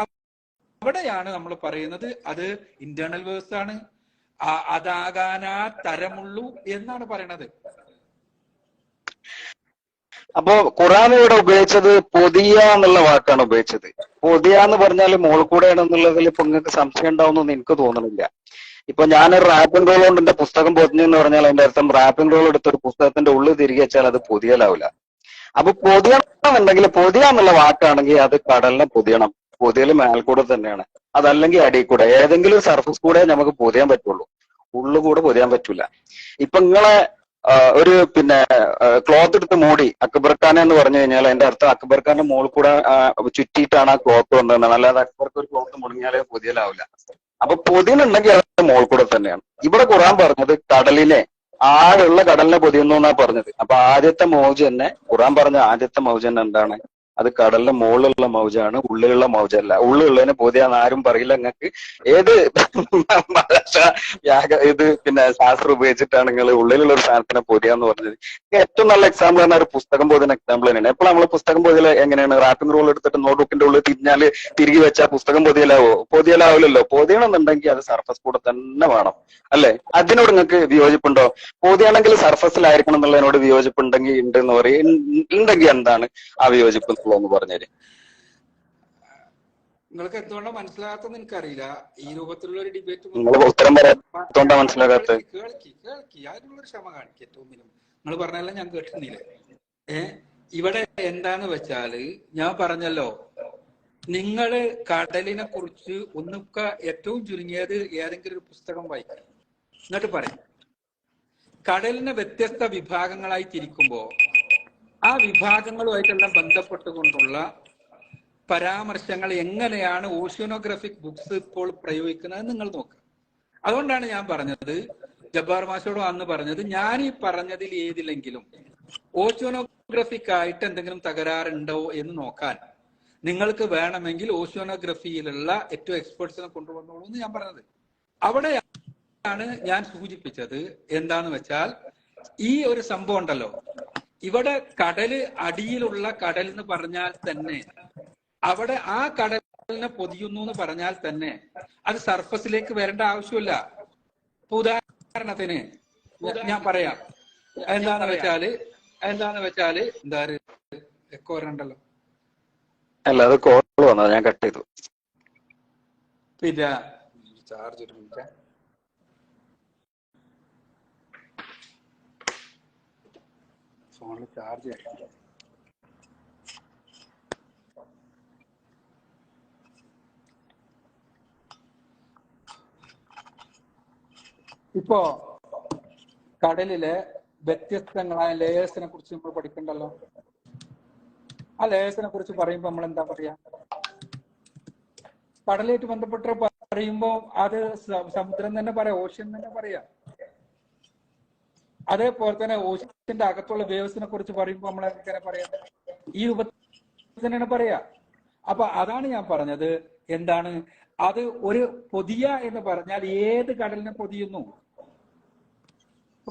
അവിടെയാണ് നമ്മൾ പറയുന്നത്? അത് ഇന്റേണൽ വേഴ്സ് ആണ്. അതാകാനാ തരമുള്ളൂ എന്നാണ് പറയണത്. അപ്പോ ഖുറാൻ ഇവിടെ ഉപയോഗിച്ചത് പൊതിയ എന്നുള്ള വാക്കാണ് ഉപയോഗിച്ചത്. പൊതിയ എന്ന് പറഞ്ഞാൽ മോൾ കൂടെയാണ് എന്നുള്ളതിൽ ഇപ്പൊ നിങ്ങൾക്ക് സംശയം ഉണ്ടാവുമെന്ന് എനിക്ക് തോന്നണില്ല. ഇപ്പൊ ഞാൻ റാപ്പിംഗ് റോൾ കൊണ്ട് എന്റെ പുസ്തകം പൊതിഞ്ഞു എന്ന് പറഞ്ഞാൽ അതിന്റെ അർത്ഥം റാപ്പിംഗ് റോൾ എടുത്ത ഒരു പുസ്തകത്തിന്റെ ഉള്ളിൽ തിരികെ വെച്ചാൽ അത് പൊതിയലാവില്ല. അപ്പൊ പൊതിയണം എന്നുണ്ടെങ്കിൽ പൊതിയ എന്നുള്ള വാക്കാണെങ്കിൽ അത് കടലിനെ പൊതിയണം. പൊതിയൽ മേൽക്കൂടെ തന്നെയാണ്. അതല്ലെങ്കിൽ അടിയിൽ കൂടെ. ഏതെങ്കിലും സർഫസ് കൂടെ നമുക്ക് പൊതിയാൻ പറ്റുള്ളൂ. ഉള്ളു കൂടെ പൊതിയാൻ പറ്റൂല. ഇപ്പൊ നിങ്ങളെ ഒരു പിന്നെ ക്ലോത്ത് എടുത്ത് മൂടി അക്ബർ ഖാൻ എന്ന് പറഞ്ഞു കഴിഞ്ഞാൽ എന്റെ അർത്ഥം അക്ബർ ഖാന്റെ മുകളിൽ കൂടെ ചുറ്റിയിട്ടാണ് ആ ക്ലോത്ത് വന്നതെന്നാണ് അല്ലാതെ അക്ബർക്ക് ഒരു ക്ലോത്ത് മുടങ്ങിയാലേ പൊതിയലാവില്ല അപ്പൊ പൊതിയനുണ്ടെങ്കിൽ അതിന്റെ മുകളിൽ കൂടെ തന്നെയാണ്. ഇവിടെ ഖുറാൻ പറഞ്ഞത് കടലിനെ ആഴുള്ള കടലിനെ പൊതിയുന്നു എന്നാ പറഞ്ഞത്. അപ്പൊ ആദ്യത്തെ മൗജ് തന്നെ ഖുറാൻ പറഞ്ഞ ആദ്യത്തെ മൗജ് തന്നെ എന്താണ്? അത് കടലിന്റെ മുകളിലുള്ള മൗജാണ് ഉള്ളിലുള്ള മൗജല്ല. ഉള്ളിലുള്ളതിനെ പൊതിയാന്ന് ആരും പറയില്ല നിങ്ങൾക്ക് ഏത് യാഗ ഇത് പിന്നെ ശാസ്ത്രം ഉപയോഗിച്ചിട്ടാണ് നിങ്ങൾ ഉള്ളിലുള്ള ഒരു സാധനത്തിനെ പൊതിയാന്ന് പറഞ്ഞത്? ഏറ്റവും നല്ല എക്സാമ്പിൾ തന്നെ ഒരു പുസ്തകം പൊതിയുന്ന എക്സാമ്പിൾ തന്നെയാണ്. എപ്പോൾ നമ്മൾ പുസ്തകം പൊതിയൽ എങ്ങനെയാണ്? റാപ്പിംഗ് റോൾ എടുത്തിട്ട് നോട്ട് ബുക്കിന്റെ ഉള്ളിൽ തിരിഞ്ഞാൽ തിരികെ വെച്ചാൽ പുസ്തകം പൊതിയലാവോ പൊതിയലാവില്ലല്ലോ പൊതിയണമെന്നുണ്ടെങ്കിൽ അത് സർഫസ് കൂടെ തന്നെ വേണം. അല്ലെ? അതിനോട് നിങ്ങൾക്ക് വിയോജിപ്പുണ്ടോ? പൊതിയാണെങ്കിൽ സർഫസിലായിരിക്കണം എന്നുള്ളതിനോട് വിയോജിപ്പുണ്ടെങ്കിൽ ഉണ്ട് എന്ന് പറയും ഉണ്ടെങ്കിൽ എന്താണ് ആ വിയോജിപ്പ്? എന്നുള്ളതെന്ന് പറഞ്ഞേര്. നിങ്ങൾക്ക് എന്തുകൊണ്ടാണ് മനസ്സിലാകാത്തെന്ന് എനിക്കറിയില്ല. ഈ രൂപത്തിലുള്ള ഒരു ഡിബേറ്റ് കേൾക്കി കേൾക്കി അതിനുള്ളൊരു ക്ഷമ കാണിക്കുക ഏറ്റവും മിനിമം. നിങ്ങൾ പറഞ്ഞാലും ഞാൻ കേട്ടിരുന്നില്ലേ. ഏ? ഇവിടെ എന്താന്ന് വെച്ചാൽ ഞാൻ പറഞ്ഞല്ലോ. നിങ്ങൾ കടലിനെ കുറിച്ച് ഒന്നൊക്കെ ഏറ്റവും ചുരുങ്ങിയത് ഏതെങ്കിലും ഒരു പുസ്തകം വായിക്കണം എന്നിട്ട് പറയും. കടലിനെ വ്യത്യസ്ത വിഭാഗങ്ങളായി തിരിക്കുമ്പോ ആ വിഭാഗങ്ങളുമായിട്ടെല്ലാം ബന്ധപ്പെട്ടുകൊണ്ടുള്ള പരാമർശങ്ങൾ എങ്ങനെയാണ് ഓഷ്യോനോഗ്രഫിക് ബുക്സ് ഇപ്പോൾ പ്രയോഗിക്കുന്നത് നിങ്ങൾ നോക്കുക അതുകൊണ്ടാണ് ഞാൻ പറഞ്ഞത് ജബ്ബാർ മാഷോട് അന്ന് പറഞ്ഞത് ഞാൻ ഈ പറഞ്ഞതിൽ ഏതില്ലെങ്കിലും ഓഷ്യോനോഗ്രഫിക് ആയിട്ട് എന്തെങ്കിലും തകരാറുണ്ടോ എന്ന് നോക്കാൻ നിങ്ങൾക്ക് വേണമെങ്കിൽ ഓഷ്യോനോഗ്രഫിയിലുള്ള ഏറ്റവും എക്സ്പേർട്സിനെ കൊണ്ടുവന്നോളൂ എന്ന് ഞാൻ പറഞ്ഞത്. അവിടെയാണ് ഞാൻ സൂചിപ്പിച്ചത് എന്താന്ന് വെച്ചാൽ ഈ ഒരു സംഭവം ഉണ്ടല്ലോ. ഇവിടെ കടൽ അടിയിലുള്ള കടൽ എന്ന് പറഞ്ഞാൽ തന്നെ അവിടെ ആ കടലിനെ പൊതിയുന്നു എന്ന് പറഞ്ഞാൽ തന്നെ അത് സർഫസിലേക്ക് വരേണ്ട ആവശ്യമില്ല. ഉദാഹരണത്തിന് ഞാൻ പറയാം. എന്താന്ന് വെച്ചാൽ എന്താന്ന് വെച്ചാൽ എന്താ എക്കോ വരണ്ടല്ലോ? അല്ല അത് കോൾ വന്നത് ഞാൻ കട്ട് ചെയ്തു. പിന്നെ ചാർജ് ഒരു മിനിറ്റ് ഫോണിൽ ചാർജ് ഇപ്പോ കടലിലെ വ്യത്യസ്തങ്ങളായ ലേയേഴ്സിനെ കുറിച്ച് നമ്മൾ പഠിക്കണ്ടല്ലോ? ആ ലേയേഴ്സിനെ കുറിച്ച് പറയുമ്പോൾ നമ്മൾ എന്താ പറയാ? കടലായിട്ട് ബന്ധപ്പെട്ട് പറയുമ്പോ അത് സമുദ്രം തന്നെ പറയാം ഓഷ്യൻ തന്നെ പറയാം അതേപോലെ തന്നെ ഓഷന്റെ അകത്തുള്ള വേവ്സിനെ കുറിച്ച് പറയുമ്പോൾ നമ്മൾ എങ്ങനെ പറയാം? ഈ രൂപത്തിൽ പറയാ. അപ്പൊ അതാണ് ഞാൻ പറഞ്ഞത്. എന്താണ്? അത് ഒരു പൊതിയ എന്ന് പറഞ്ഞാൽ ഏത് കടലിനെ പൊതിയുന്നു?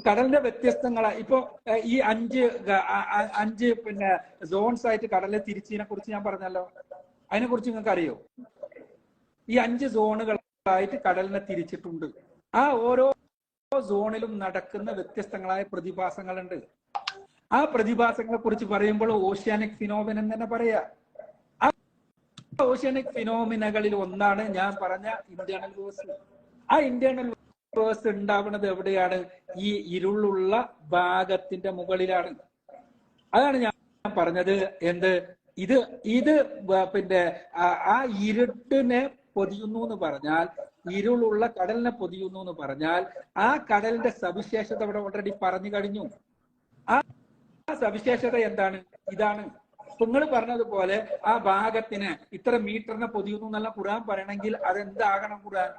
കടലിന്റെ വ്യത്യസ്തങ്ങളെ. ഇപ്പൊ ഈ അഞ്ച് അഞ്ച് പിന്നെ സോൺസ് ആയിട്ട് കടലിനെ തിരിച്ചതിനെ കുറിച്ച് ഞാൻ പറഞ്ഞല്ലോ. അതിനെ കുറിച്ച് നിങ്ങൾക്ക് അറിയോ? ഈ അഞ്ച് സോണുകളായിട്ട് കടലിനെ തിരിച്ചിട്ടുണ്ട്. ആ ഓരോ സോണിലും നടക്കുന്ന വ്യത്യസ്തങ്ങളായ പ്രതിഭാസങ്ങളുണ്ട്. ആ പ്രതിഭാസങ്ങളെ കുറിച്ച് പറയുമ്പോൾ ഓഷ്യാനിക് ഫിനോമിനൻ തന്നെ പറയാ. ആ ഓഷ്യാനിക് ഫിനോമിനകളിൽ ഒന്നാണ് ഞാൻ പറഞ്ഞ ഇന്റേണൽ വേഴ്സ്. ആ ഇന്റേണൽ വേഴ്സ് ഉണ്ടാവുന്നത് എവിടെയാണ്? ഈ ഇരുളുള്ള ഭാഗത്തിന്റെ മുകളിലാണ്. അതാണ് ഞാൻ പറഞ്ഞത്. എന്ത്? ഇത് ഇത് പിന്നെ ആ ഇരുട്ടിനെ പൊതിയുന്നു എന്ന് പറഞ്ഞാൽ ഇരുളുള്ള കടലിനെ പൊതിയുന്നു എന്ന് പറഞ്ഞാൽ ആ കടലിന്റെ സവിശേഷത അവിടെ ഓൾറെഡി പറഞ്ഞു കഴിഞ്ഞു. ആ സവിശേഷത എന്താണ്? ഇതാണ്. നിങ്ങൾ പറഞ്ഞതുപോലെ ആ ഭാഗത്തിന് ഇത്ര മീറ്ററിനെ പൊതിയുന്നു എന്നല്ല ഖുർആൻ പറയണമെങ്കിൽ അതെന്താകണം ഖുറാൻ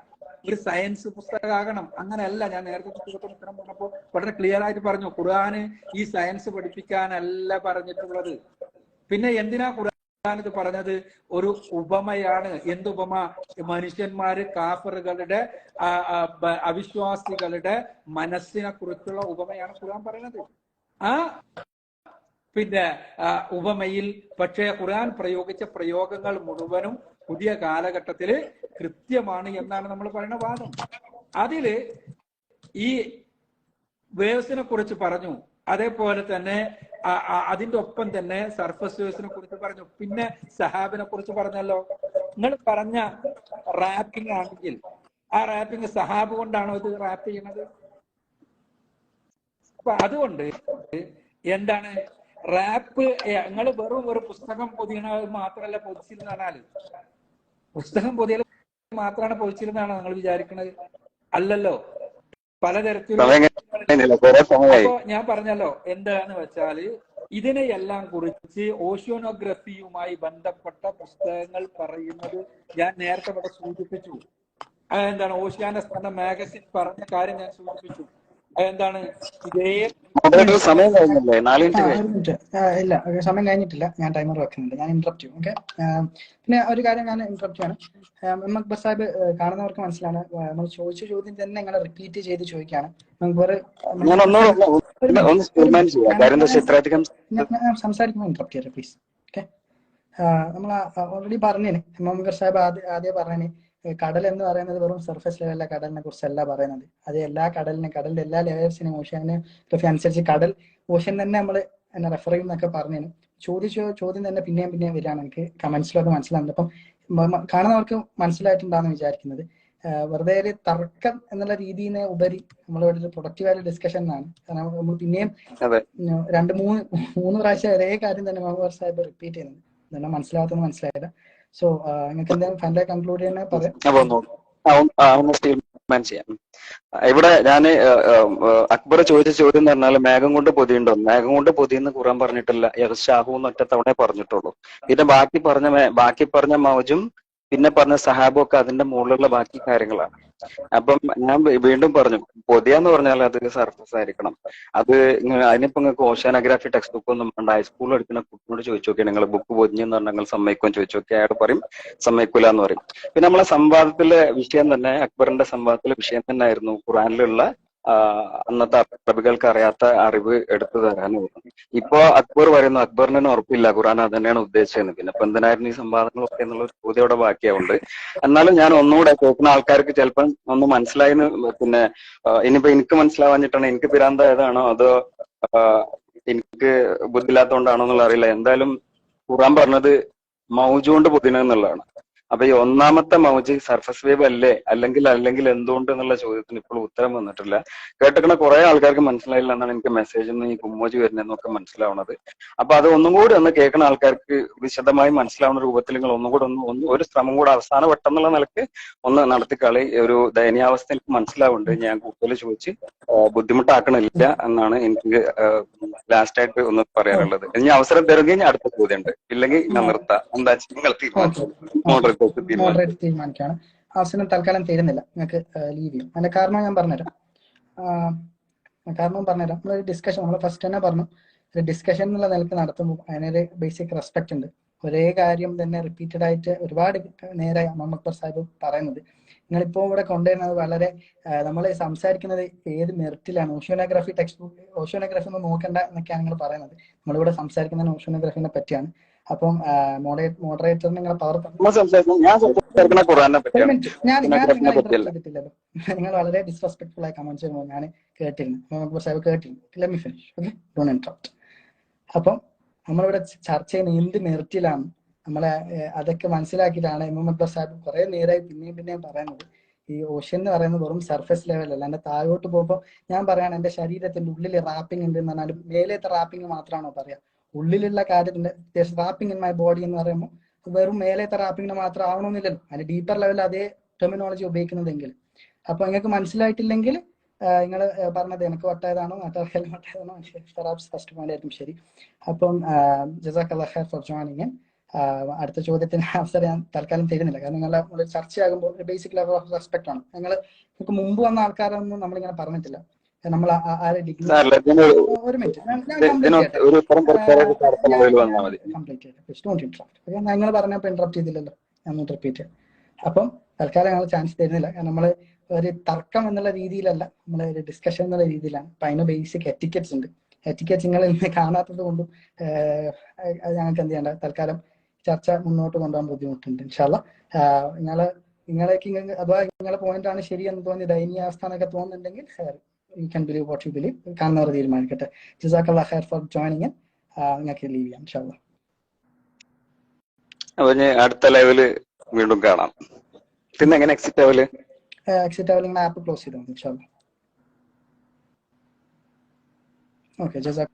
ഒരു സയൻസ് പുസ്തകമാകണം. അങ്ങനെയല്ല. ഞാൻ നേരത്തെ പുസ്തകത്തിന് ഉത്തരം പറഞ്ഞപ്പോൾ വളരെ ക്ലിയർ ആയിട്ട് പറഞ്ഞു. ഖുർആന് ഈ സയൻസ് പഠിപ്പിക്കാനല്ല പറഞ്ഞിട്ടുള്ളത്. പിന്നെ എന്തിനാ ഖുർആൻ ഇത് പറഞ്ഞത് ഒരു ഉപമയാണ്. എന്ത് ഉപമ? മനുഷ്യന്മാര് കാഫറുകളുടെ അവിശ്വാസികളുടെ മനസ്സിനെ കുറിച്ചുള്ള ഉപമയാണ് ഖുർആൻ പറയുന്നത്. ആ പിന്നെ ഉപമയിൽ പക്ഷേ ഖുർആൻ പ്രയോഗിച്ച പ്രയോഗങ്ങൾ മുഴുവനും പുതിയ കാലഘട്ടത്തിൽ കൃത്യമാണ് എന്നാണ് നമ്മൾ പറയുന്ന വാദം. അതിൽ ഈ വേവ്സിനെ കുറിച്ച് പറഞ്ഞു. അതേപോലെ തന്നെ അതിന്റെ ഒപ്പം തന്നെ സർഫസ് ജോസിനെ കുറിച്ച് പറഞ്ഞു. പിന്നെ സഹാബിനെ കുറിച്ച് പറഞ്ഞല്ലോ. നിങ്ങൾ പറഞ്ഞ റാപ്പിംഗ് ആണെങ്കിൽ ആ റാപ്പിംഗ് സഹാബ് കൊണ്ടാണോ ഇത് റാപ്പ് ചെയ്യുന്നത് അപ്പൊ അതുകൊണ്ട് എന്താണ്? റാപ്പ് നിങ്ങൾ വെറും ഒരു പുസ്തകം പൊതിയണ മാത്രമല്ല പൊതിച്ചിരുന്ന പുസ്തകം പൊതിയൽ മാത്രമാണ് പൊതിച്ചിരുന്നാണോ നിങ്ങൾ വിചാരിക്കുന്നത് അല്ലല്ലോ. പലതരത്തിലുള്ള ഞാൻ പറഞ്ഞല്ലോ എന്താന്ന് വെച്ചാൽ ഇതിനെയെല്ലാം കുറിച്ച് ഓഷ്യോണോഗ്രഫിയുമായി ബന്ധപ്പെട്ട പുസ്തകങ്ങൾ പറയുന്നത് ഞാൻ നേരത്തെ ഇവിടെ സൂചിപ്പിച്ചു. എന്താണ് ഓഷ്യാനസ് എന്ന മാഗസിൻ പറഞ്ഞ കാര്യം ഞാൻ സൂചിപ്പിച്ചു. അതെന്താണ്? ഇതേ സമയം കഴിഞ്ഞില്ലേ? ഇല്ല സമയം കഴിഞ്ഞിട്ടില്ല. ഞാൻ ടൈമർ വെക്കുന്നുണ്ട്. ഞാൻ ഇന്ററപ്റ്റ് ചെയ്യും ഓക്കെ പിന്നെ ഒരു കാര്യം ഞാൻ ഇന്ററപ്റ്റ് ചെയ്യാണ്. നമുക്ക് സാഹിബ് കാണുന്നവർക്ക് മനസ്സിലാണ് നമ്മൾ ചോദിച്ച ചോദ്യം തന്നെ നിങ്ങൾ റിപ്പീറ്റ് ചെയ്ത് ഞാൻ സംസാരിക്കുമ്പോൾ ഇന്ററപ്റ്റ് ചെയ്യാം പ്ലീസ് ഓക്കെ നമ്മൾ ഓൾറെഡി പറഞ്ഞേനെ. അക്ബർ സാഹിബ് ആദ്യം ആദ്യം പറഞ്ഞേന്. കടൽ എന്ന് പറയുന്നത് വെറും സർഫസ് ലെവലിലെ കടലിനെ കുറിച്ചല്ല പറയുന്നത്. അത് എല്ലാ കടലിനും കടലിന്റെ എല്ലാ ലെയേഴ്സിനും ഓഷ്യനെ അനുസരിച്ച് കടൽ ഓഷ്യൻ തന്നെ നമ്മൾ എന്നെ റെഫർ ചെയ്യുന്നൊക്കെ പറഞ്ഞു ചോദിച്ച ചോദ്യം തന്നെ പിന്നെയും പിന്നെയും വരികയാണ് എനിക്ക് കമന്റ്സിലൊക്കെ മനസ്സിലാകുന്നത് അപ്പം കാണുന്നവർക്ക് മനസ്സിലായിട്ടുണ്ടാന്ന് വിചാരിക്കുന്നത്. വെറുതെ ഒരു തർക്കം എന്നുള്ള രീതിയിൽ ഉപരി നമ്മളിവിടെ ഒരു പ്രൊഡക്റ്റീവായ ഡിസ്കഷൻ ആണ് കാരണം നമ്മൾ പിന്നെയും രണ്ട് മൂന്ന് മൂന്ന് പ്രാവശ്യം ഒരേ കാര്യം തന്നെ സാഹിബ് റിപ്പീറ്റ് ചെയ്യുന്നത് ഇതെല്ലാം മനസ്സിലാകാത്തത് മനസ്സിലായില്ല. സോ നിങ്ങൾക്ക് എന്തെങ്കിലും ഫൈനലായി കൺക്ലൂഡ് ചെയ്യുന്ന പറയാം. ചെയ്യാം. ഇവിടെ ഞാൻ അക്ബർ ചോദിച്ച ചോദ്യം എന്ന് പറഞ്ഞാൽ മേഘം കൊണ്ട് പൊതിയുണ്ടോ മേഘം കൊണ്ട് പൊതിയെന്ന് ഖുറാൻ പറഞ്ഞിട്ടില്ല. യഹ്ഷാഹു എന്ന് ഒറ്റത്തവണ പറഞ്ഞിട്ടുള്ളൂ. പിന്നെ ബാക്കി പറഞ്ഞ ബാക്കി പറഞ്ഞ മൗജും പിന്നെ പറഞ്ഞ സഹാബൊക്കെ അതിന്റെ മുകളിലുള്ള ബാക്കി കാര്യങ്ങളാണ്. അപ്പം ഞാൻ വീണ്ടും പറഞ്ഞു പൊതിയാന്ന് പറഞ്ഞാൽ അത് സർഫസ് ആയിരിക്കണം. അത് അതിനിപ്പോ നിങ്ങൾക്ക് ഓഷ്യാനോഗ്രാഫി ടെക്സ്റ്റ് ബുക്ക് ഒന്നും വേണ്ട. ഹൈസ്കൂളിൽ എടുക്കുന്ന കുട്ടിനോട് ചോദിച്ചു നോക്കി നിങ്ങൾ ബുക്ക് പൊതിഞ്ഞെന്ന് പറഞ്ഞാൽ നിങ്ങൾ സമ്മതിക്കും ചോദിച്ചു നോക്കി അയാൾ പറയും സമ്മതിക്കൂല എന്ന് പറയും. പിന്നെ നമ്മളെ സംവാദത്തിലെ വിഷയം തന്നെ അക്ബറിന്റെ സംവാദത്തിലെ വിഷയം തന്നെ ആയിരുന്നു ഖുറാനിലുള്ള അന്നത്തെ അറബികൾക്ക് അറിയാത്ത അറിവ് എടുത്തു തരാനായിരുന്നു ഇപ്പോ അക്ബർ പറയുന്നു അക്ബറിന് തന്നെ ഉറപ്പില്ല ഖുറാൻ അത് തന്നെയാണ് ഉദ്ദേശിച്ചത്. പിന്നെ ഇപ്പൊ എന്തിനായിരുന്നു ഈ സംവാദങ്ങളൊക്കെ എന്നുള്ള ഒരു ചോദ്യം അവിടെ ബാക്കിയാവുണ്ട്. എന്നാലും ഞാൻ ഒന്നുകൂടെ കേൾക്കുന്ന ആൾക്കാർക്ക് ചിലപ്പം ഒന്ന് മനസ്സിലായി പിന്നെ ഇനിയിപ്പോ എനിക്ക് മനസ്സിലാവാഞ്ഞിട്ടാണ് എനിക്ക് പിരാന്ത ഏതാണോ അതോ എനിക്ക് ബുദ്ധിയില്ലാത്തതുകൊണ്ടാണോ എന്നുള്ള അറിയില്ല. എന്തായാലും ഖുറാൻ പറഞ്ഞത് മൗജുകൊണ്ട് പൊതിനെന്നുള്ളതാണ് അപ്പൊ ഈ ഒന്നാമത്തെ മൗജ് സർഫസ് വേവ് അല്ലേ? അല്ലെങ്കിൽ അല്ലെങ്കിൽ എന്തുകൊണ്ട് എന്നുള്ള ചോദ്യത്തിന് ഇപ്പോൾ ഉത്തരം വന്നിട്ടില്ല. കേട്ടിക്കണ കുറെ ആൾക്കാർക്ക് മനസ്സിലായില്ല എന്നാണ് എനിക്ക് മെസ്സേജ് ഈ കുമ്മോജി വരുന്നതെന്നൊക്കെ മനസ്സിലാവണത്. അപ്പൊ അത് ഒന്നും കൂടി ഒന്ന് കേൾക്കുന്ന ആൾക്കാർക്ക് വിശദമായി മനസ്സിലാവുന്ന രൂപത്തിൽ നിങ്ങൾ ഒന്നും കൂടെ ഒന്ന് ഒന്ന് ഒരു ശ്രമം കൂടെ അവസാന വട്ടം എന്നുള്ള നിലയ്ക്ക് ഒന്ന് നടത്തിക്കളി. ഒരു ദയനീയാവസ്ഥ എനിക്ക് മനസ്സിലാവുന്നുണ്ട് ഞാൻ കൂടുതൽ ചോദിച്ച് ബുദ്ധിമുട്ടാക്കണില്ല എന്നാണ് എനിക്ക് ലാസ്റ്റ് ആയിട്ട് ഒന്ന് പറയാനുള്ളത്. ഇനി അവസരം തരുമെങ്കിൽ ഞാൻ അടുത്ത ചോദ്യം ഉണ്ട് ഇല്ലെങ്കിൽ ഞാൻ നിർത്താം. എന്താ നിങ്ങൾ തീരുമാനിച്ചു മോഡറേറ്റ് തീരുമാനിക്കുകയാണ് അവസരം തൽക്കാലം തരുന്നില്ല. നിങ്ങൾക്ക് ലീവ് ചെയ്യും. അതിന്റെ കാരണം ഞാൻ പറഞ്ഞുതരാം. കാരണം പറഞ്ഞുതരാം. നമ്മളൊരു ഡിസ്കഷൻ നമ്മൾ ഫസ്റ്റ് തന്നെ പറഞ്ഞു. ഒരു ഡിസ്കഷൻ എന്നുള്ള നിലയ്ക്ക് നടത്തുമ്പോൾ അതിനൊരു ബേസിക് റെസ്പെക്ട് ഉണ്ട്. ഒരേ കാര്യം തന്നെ റിപ്പീറ്റഡ് ആയിട്ട് ഒരുപാട് നേരെ മുഹമ്മദ് സാഹിബ് പറയുന്നത് നിങ്ങളിപ്പോ ഇവിടെ കൊണ്ടുവരുന്നത് വളരെ നമ്മൾ സംസാരിക്കുന്നത് ഏത് മെറിറ്റിലാണ് ഓഷ്യോനോഗ്രാഫി ടെക്സ്റ്റ് ബുക്ക് ഓഷ്യോനോഗ്രാഫി ഒന്നും നോക്കണ്ട എന്നൊക്കെയാണ് നിങ്ങൾ പറയുന്നത്. നമ്മളിവിടെ സംസാരിക്കുന്നത് ഓഷ്യോനോഗ്രാഫിനെ പറ്റിയാണ്. അപ്പം മോഡറേറ്റർ നിങ്ങളെ പവർ. <laughs> നിങ്ങൾ വളരെ ഡിസ്റെസ്പെക്ട്ഫുൾ ആയി കമന്റ് ചെയ്യുമ്പോൾ ഞാൻ കേട്ടിരുന്നു. സാഹിബ് കേട്ടിരുന്നു. Let me finish okay don't interrupt അപ്പം നമ്മളിവിടെ ചർച്ച ചെയ്യുന്ന എന്ത് മെറിറ്റിലാണ് നമ്മളെ അതൊക്കെ മനസ്സിലാക്കിയിട്ടാണ് എം എം അക്ബർ സാഹിബ് കുറെ നേരമായി പിന്നെയും പിന്നെയും പറയുന്നത്. ഈ ഓഷ്യൻ എന്ന് പറയുന്നത് വെറും സർഫസ് ലെവലല്ല എന്റെ താഴോട്ട് പോകുമ്പോൾ ഞാൻ പറയാണ് എന്റെ ശരീരത്തിന്റെ ഉള്ളിൽ റാപ്പിംഗ് ഉണ്ട് എന്ന് പറഞ്ഞാൽ മേലത്തെ റാപ്പിംഗ് മാത്രമാണോ പറയാ ഉള്ളിലുള്ള കാര്യത്തിന്റെ റാപ്പിംഗ് ഇൻ മൈ ബോഡി എന്ന് പറയുമ്പോൾ വെറും മേലത്തെ റാപ്പിങ്ങിന് മാത്രം ആവണമെന്നില്ലല്ലോ. അതിന്റെ ഡീപ്പർ ലെവലിൽ അതേ ടെർമിനോളജി ഉപയോഗിക്കുന്നതെങ്കിൽ. അപ്പൊ നിങ്ങൾക്ക് മനസ്സിലായിട്ടില്ലെങ്കിൽ നിങ്ങൾ പറഞ്ഞത് എനിക്ക് വട്ടായതാണോ നാട്ടുകാർക്കെല്ലാം വട്ടായതാണോ ഫറാബ്സ് ഫസ്റ്റ് പോയിന്റ് ആയിരിക്കും ശരി. അപ്പം ജസാഖ് ഖൈർ ഫോർ ജോയിനിങ് അടുത്ത ചോദ്യത്തിന് അവസരം ഞാൻ തൽക്കാലം തരുന്നില്ല. കാരണം നിങ്ങളുടെ ചർച്ചയാകുമ്പോൾ ബേസിക് ലെവൽ ഓഫ് റെസ്പെക്ട് ആണ്. നിങ്ങൾ നിങ്ങൾക്ക് മുമ്പ് വന്ന ആൾക്കാരൊന്നും നമ്മളിങ്ങനെ പറഞ്ഞിട്ടില്ല. നമ്മൾ ഒരു മിനിറ്റ് കംപ്ലീറ്റ് ചെയ്യട്ടെ. നിങ്ങൾ പറഞ്ഞപ്പോൾ ഇന്ററപ്റ്റ് ചെയ്തില്ലല്ലോ. ഞാൻ റിപ്പീറ്റ് ചെയ്യാം അപ്പം തൽക്കാലം ഞങ്ങൾ ചാൻസ് തരുന്നില്ല. നമ്മൾ ഒരു തർക്കം എന്നുള്ള രീതിയിലല്ല. നമ്മൾ ഒരു ഡിസ്കഷൻ എന്നുള്ള രീതിയിലാണ്. അപ്പൊ അതിന് ബേസിക് എറ്റിക്കറ്റ്സ് ഉണ്ട്. എറ്റിക്കറ്റ്സ് നിങ്ങൾ ഇന്ന് കാണാത്തത് കൊണ്ടും ഞങ്ങൾക്ക് എന്ത് ചെയ്യണ്ട. തൽക്കാലം ചർച്ച മുന്നോട്ട് കൊണ്ടുപോകാൻ ബുദ്ധിമുട്ടുണ്ട്. ഇൻഷാല്ല നിങ്ങളെ നിങ്ങളേക്ക് അഥവാ നിങ്ങളെ പോയിന്റ് ആണ് ശരിയെന്ന് തോന്നി ദയനീയാവസ്ഥ എന്നൊക്കെ തോന്നുന്നുണ്ടെങ്കിൽ you can believe what you believe കാണുന്നവർ തീരുമാനിക്കട്ടെ ജസാഖ് ഹെയർ ഫോർ ജോയിനിങ് നിങ്ങൾക്ക് ലീവ് ചെയ്യാം ഇൻഷാല്ല അപ്പൊ അടുത്ത ലൈവിൽ വീണ്ടും കാണാം. പിന്നെ എങ്ങനെ എക്സിറ്റ് ആവൽ? എക്സിറ്റ് ആവൽ ഇങ്ങനെ ആപ്പ് ക്ലോസ് ചെയ്താൽ മതി ഇൻഷാല്ല ഓക്കെ ജസാഖ്